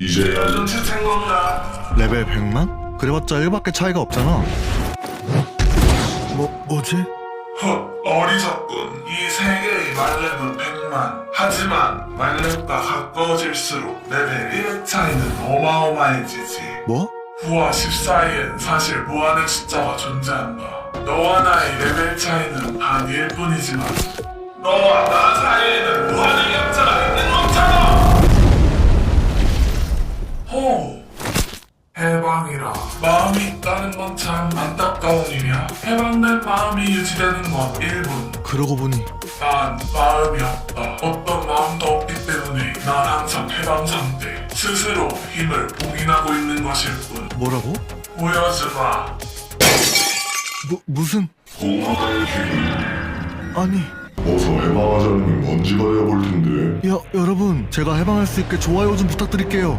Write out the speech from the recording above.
이제야 눈치챈 건가? 레벨 100만? 그래봤자 1밖에 차이가 없잖아 뭐, 뭐지? 헛 어리석군 이 세계의 말렙은 100만 하지만 말렙과 가까워질수록 레벨 1 차이는 어마어마해지지 뭐? 9와 10 사이엔 사실 무한의 숫자가 존재한다 너와 나의 레벨 차이는 단 1뿐이지만 너와 나 사이에는 무한 해방이라 마음이 있다는 건 참 안타까운 일이야 해방된 마음이 유지되는 건 1분 그러고 보니 난 마음이 없다. 어떤 마음도 없기 때문에 난 항상 해방 상태. 스스로 힘을 봉인하고 있는 것일 뿐. 뭐라고? 보여주마. 뭐, 무슨 공허의 힘. 아니 어서 해방하자는 먼지가 되어볼 텐데 여, 여러분 제가 해방할 수 있게 좋아요 좀 부탁드릴게요